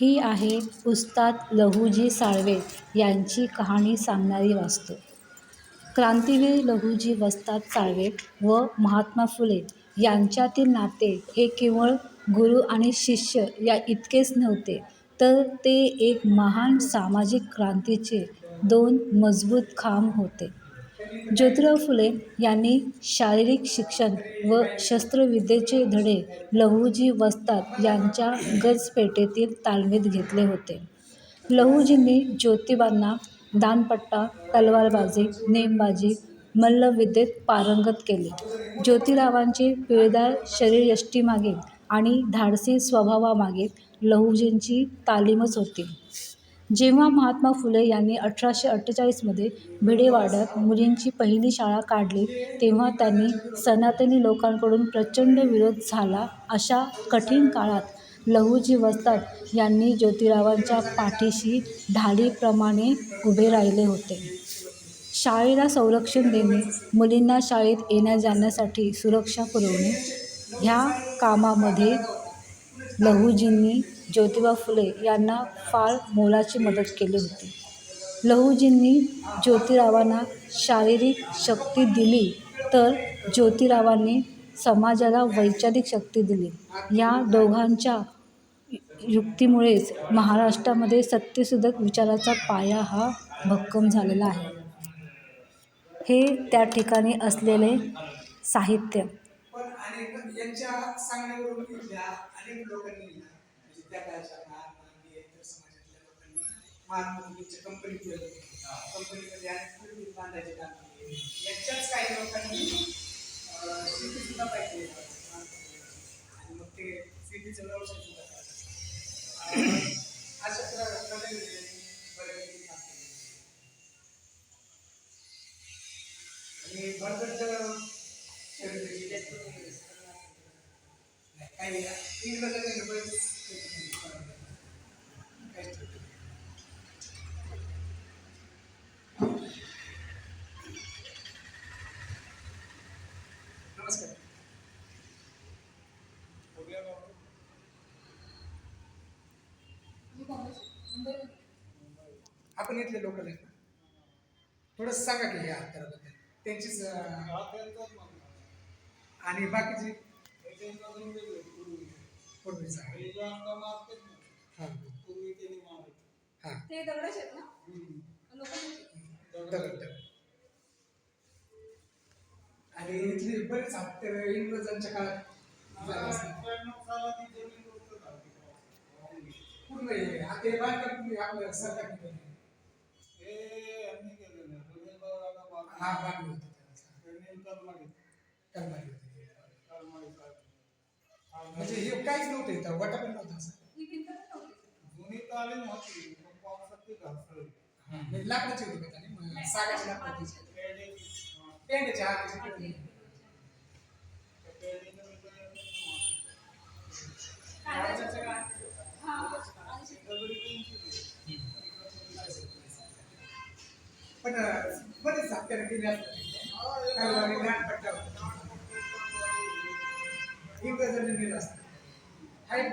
ही आहे उस्ताद लहूजी साळवे यांची कहाणी सांगणारी वास्तू. क्रांतीवीर लहूजी वस्ताद साळवे व महात्मा फुले यांच्यातील नाते हे केवळ गुरु आणि शिष्य या इतकेच नव्हते तर ते एक महान सामाजिक क्रांतीचे दोन मजबूत खांब होते. ज्योतिराव फुले यांनी शारीरिक शिक्षण व शस्त्रविद्येचे धडे लहूजी वस्ताद यांच्या गजपेटेतील तालमीत घेतले होते. लहूजींनी ज्योतिबांना दानपट्टा तलवारबाजी नेमबाजी मल्लविद्येत पारंगत केले. ज्योतिरावांचे पिळदार शरीरयष्टीमागे आणि धाडसी स्वभावामागे लहूजींची तालीमच होती. जेव्हा महात्मा फुले यांनी अठराशे अठ्ठेचाळीसमध्ये भिडेवाड्यात मुलींची पहिली शाळा काढली तेव्हा त्यांनी सनातनी लोकांकडून प्रचंड विरोध झाला. अशा कठीण काळात लहुजी वस्ताद यांनी ज्योतिरावांच्या पाठीशी ढालीप्रमाणे उभे राहिले होते. शाळेला संरक्षण देणे मुलींना शाळेत येण्या जाण्यासाठी सुरक्षा पुरवणे ह्या कामामध्ये लहुजींनी ज्योतिबा फुले यांना फार मोलाची मदत केली होती. लहुजींनी ज्योतिरावांना शारीरिक शक्ती दिली तर ज्योतिरावांनी समाजाला वैचारिक शक्ती दिली. या दोघांच्या युक्तीमुळेच महाराष्ट्रामध्ये सत्यशोधक विचाराचा पाया हा भक्कम झालेला आहे. हे त्या ठिकाणी असलेले साहित्य अनेक यांच्या सांगण्यावरून इथल्या अनेक लोकांनी म्हणजे त्या काळच्या महात्मा समाजातल्या लोकांनी महात्मा गांधीच्या कंपनी केलं कंपनीमध्ये अनेक कुलदीप बांधायचे काम केले. याच्याच काही लोकांनी शेती सुद्धा पाहिजे. आणि मग ते शेतीचा व्यवसाय सुद्धा अशा प्र- प्रकारे त्यांनी बऱ्यापैकी काम केलं. आणि भरगच्च आपण इथले लोक आहेत थोडस सांगा की या हत्याराबद्दल त्यांचीच आणि बाकीचे? पूर्वीचा. हां. हां. ते दगडच आहेत ना? लोकांचे दगड दगड. आणि इथली बरेच हत्यार इंग्रजांच्या काळात. पूर्ण हे बांधकाम आपल्या सरकारने केलं. हा बांधलं होतं. म्हणजे हे काहीच नव्हतं इथं वटा पण नव्हता असं. ही पण म्हणजे लाकडाची होती का सागाची लाकडाची हाताची हा पण अं, बरेच हत्यारं केली असतात काही लहान पट्टा इंग्रजांनी नेलं असतं. हा एक